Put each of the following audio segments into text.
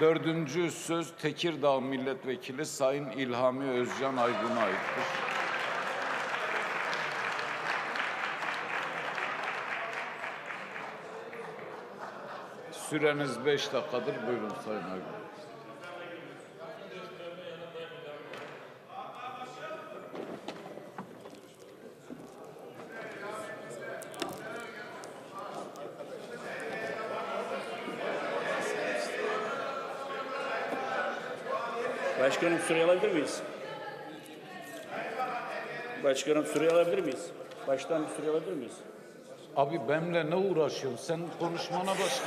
Dördüncü söz Tekirdağ Milletvekili Sayın İlhami Özcan Aygun'a aittir. Süreniz beş dakikadır. Buyurun Sayın Aygun. Başkanım süreyi alabilir miyiz? Başkanım süreyi alabilir miyiz? Baştan bir süre alabilir miyiz? Abi benimle ne uğraşıyorsun? Sen konuşmana başla.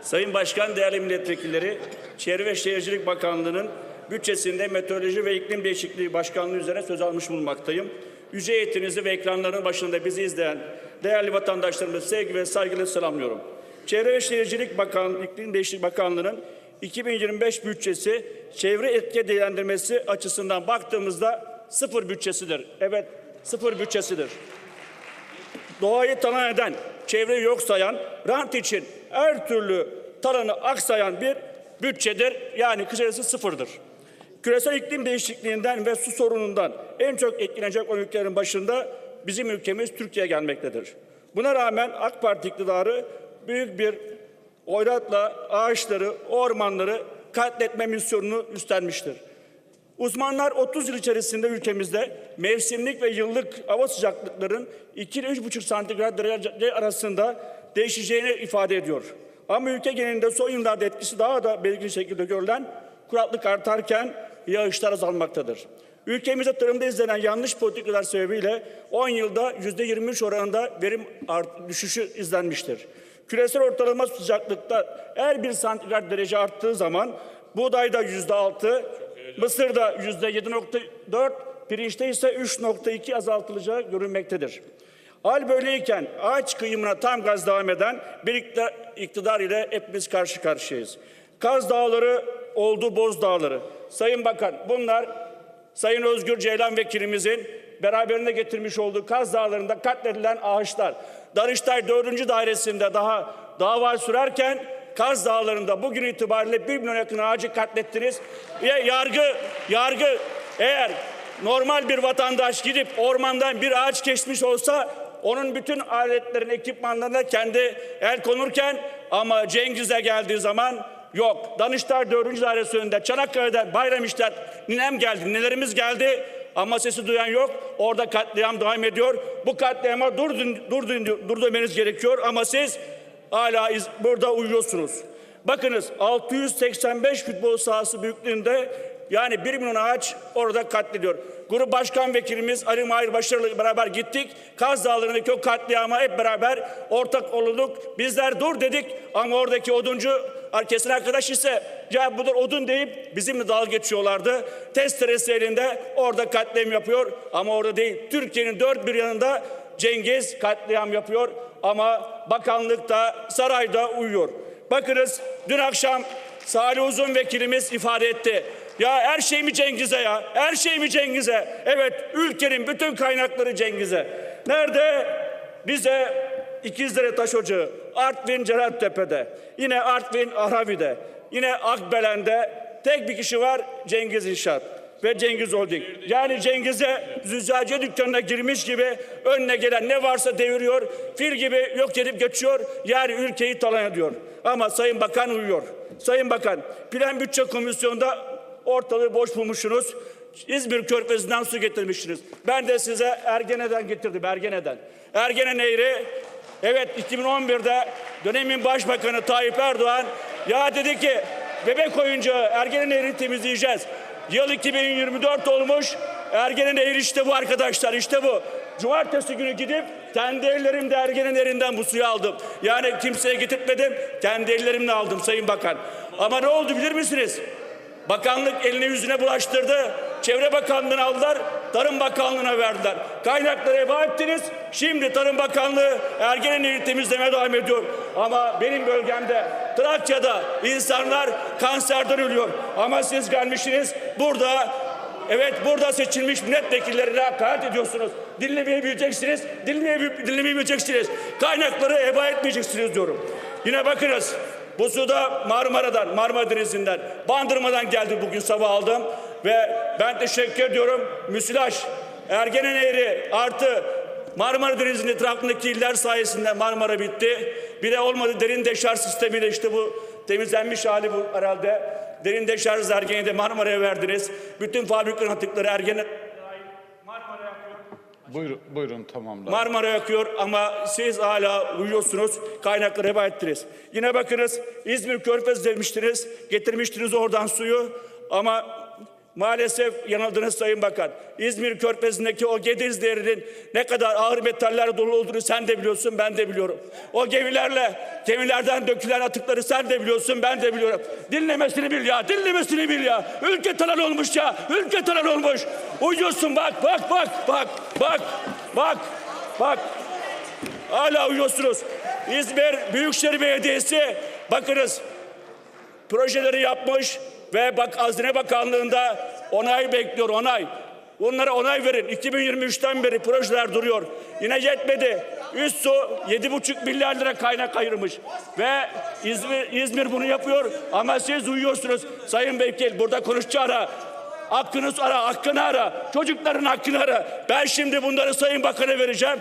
Sayın Başkan, değerli milletvekilleri, Çevre ve Şehircilik Bakanlığı'nın bütçesinde Meteoroloji ve İklim Değişikliği Başkanlığı üzerine söz almış bulunmaktayım. Yüce heyetinizi ve ekranların başında bizi izleyen değerli vatandaşlarımızı sevgi ve saygıyla selamlıyorum. Çevre ve Şehircilik Bakan, İklim Değişikliği Bakanlığı'nın 2025 bütçesi çevre etki değerlendirmesi açısından baktığımızda sıfır bütçesidir. Evet, sıfır bütçesidir doğayı talan eden, çevreyi yok sayan, rant için her türlü talanı aksayan bir bütçedir. Yani kısacası sıfırdır. Küresel iklim değişikliğinden ve su sorunundan en çok etkilenecek ülkelerin başında bizim ülkemiz Türkiye gelmektedir. Buna rağmen AK Parti iktidarı büyük bir oyratla ağaçları, ormanları katletme misyonunu üstlenmiştir. Uzmanlar 30 yıl içerisinde ülkemizde mevsimlik ve yıllık hava sıcaklıkların 2 ile 3,5 santigrat derece arasında değişeceğini ifade ediyor. Ama ülke genelinde son yıllarda etkisi daha da belirgin şekilde görülen kuraklık artarken yağışlar azalmaktadır. Ülkemizde tarımda izlenen yanlış politikalar sebebiyle 10 yılda %23 oranında verim düşüşü izlenmiştir. Küresel ortalama sıcaklıkta her bir santigrat derece arttığı zaman buğdayda yüzde altı, Mısır'da yüzde 7.4, pirinçte ise 3.2 azaltılacağı görülmektedir. Hal böyleyken ağaç kıyımına tam gaz devam eden bir iktidar ile hepimiz karşı karşıyayız. Kaz Dağları oldu Boz Dağları. Sayın Bakan bunlar Sayın Özgür Ceylan vekilimizin beraberinde getirmiş olduğu Kaz Dağları'nda katledilen ağaçlar. Danıştay 4. dairesinde daha dava sürerken Kaz Dağları'nda bugün itibariyle 1 milyon yakın ağacı katlettiniz. Ve yargı, yargı eğer normal bir vatandaş gidip ormandan bir ağaç kesmiş olsa onun bütün aletlerin, ekipmanlarına kendi el konurken ama Cengiz'e geldiği zaman yok. Danıştay 4. Dairesi önünde Çanakkale'de bayram işler ninem geldi, nelerimiz geldi ama sesi duyan yok. Orada katliam devam ediyor. Bu katliama dur, dur, dur, demeniz gerekiyor ama siz hala iz- burada uyuyorsunuz. Bakınız 685 futbol sahası büyüklüğünde yani 1 milyon ağaç orada katlediyor. Grup Başkan Vekilimiz Ali Mahir Başarılı beraber gittik. Kaz Dağları'ndaki o katliama hep beraber ortak olduk. Bizler dur dedik ama oradaki oduncu kesin arkadaş ise ya budur odun deyip bizimle dalga geçiyorlardı. Testeresi elinde orada katliam yapıyor ama orada değil. Türkiye'nin dört bir yanında Cengiz katliam yapıyor ama bakanlıkta sarayda uyuyor. Bakınız dün akşam Salih Uzun vekilimiz ifade etti. Ya her şey mi Cengiz'e ya? Her şey mi Cengiz'e? Evet ülkenin bütün kaynakları Cengiz'e. Nerede? Bize İkizdere Taş Ocağı, Artvin Celaltepe'de, yine Artvin Aravi'de, yine Akbelen'de tek bir kişi var Cengiz İnşaat ve Cengiz Holding. Yani Cengiz'e züccaciye dükkanına girmiş gibi önüne gelen ne varsa deviriyor, fil gibi yok edip geçiyor, yani ülkeyi talan ediyor. Ama Sayın Bakan uyuyor. Sayın Bakan, Plan Bütçe Komisyonu'nda ortalığı boş bulmuşsunuz. İzmir Körfezi'nden su getirmişsiniz. Ben de size Ergene'den getirdim, Ergene'den. Ergene Nehri, evet 2011'de dönemin Başbakanı Tayyip Erdoğan ya dedi ki bebek oyuncağı Ergene Nehri'ni temizleyeceğiz. Yıl 2024 olmuş. Ergene Nehri işte bu arkadaşlar, işte bu. Cumartesi günü gidip kendi ellerimde Ergene Nehri'nden bu suyu aldım. Yani kimseye getirtmedim, kendi ellerimle aldım Sayın Bakan. Ama ne oldu bilir misiniz? Bakanlık eline yüzüne bulaştırdı. Çevre Bakanlığı'nı aldılar, Tarım Bakanlığı'na verdiler. Kaynakları heba ettiniz. Şimdi Tarım Bakanlığı Ergenenehir'i temizlemeye devam ediyor. Ama benim bölgemde Trakya'da insanlar kanserden ölüyor. Ama siz gelmişsiniz burada Evet burada seçilmiş milletvekillerine hakaret ediyorsunuz. Dinlemeyi bileceksiniz, dinlemeyi, dinlemeyi. Kaynakları heba etmeyeceksiniz diyorum. Yine bakınız Bu su da Marmara'dan, Marmara Denizi'nden, Bandırma'dan geldi bugün sabah aldım. Ve ben teşekkür ediyorum. Müsilaj, Ergenen Eğri artı Marmara Denizi'nin etrafındaki iller sayesinde Marmara bitti. Bir de olmadı derin deşarj sistemiyle işte bu temizlenmiş hali bu herhalde. Derin deşarj Ergen'i de Marmara'ya verdiniz. Bütün fabrikaların atıkları Ergen'e. Buyurun, buyurun tamamlar. Marmara yakıyor ama siz hala uyuyorsunuz. Kaynakları heba ettiniz. Yine bakınız İzmir Körfez demiştiniz. Getirmiştiniz oradan suyu. Ama maalesef yanıldınız Sayın Bakan. İzmir Körfezi'ndeki o Gediz değerinin ne kadar ağır metaller dolu olduğunu sen de biliyorsun ben de biliyorum. O gemilerle gemilerden dökülen atıkları sen de biliyorsun ben de biliyorum. Dinlemesini bil ya dinlemesini bil ya. Ülke talan olmuş ya. Ülke talan olmuş. Uyuyorsun bak bak bak bak bak bak bak. Hala uyuyorsunuz. İzmir Büyükşehir Belediyesi bakınız projeleri yapmış ve bak Hazine Bakanlığı'nda onay bekliyor onay. Bunlara onay verin. 2023'ten beri projeler duruyor. Yine yetmedi. Üst su 7,5 milyar lira kaynak ayırmış. Ve İzmir, İzmir bunu yapıyor ama siz uyuyorsunuz. Sayın Vekil burada konuşacağı ara. Hakkınız ara, hakkını ara. Çocukların hakkını ara. Ben şimdi bunları Sayın Bakan'a vereceğim.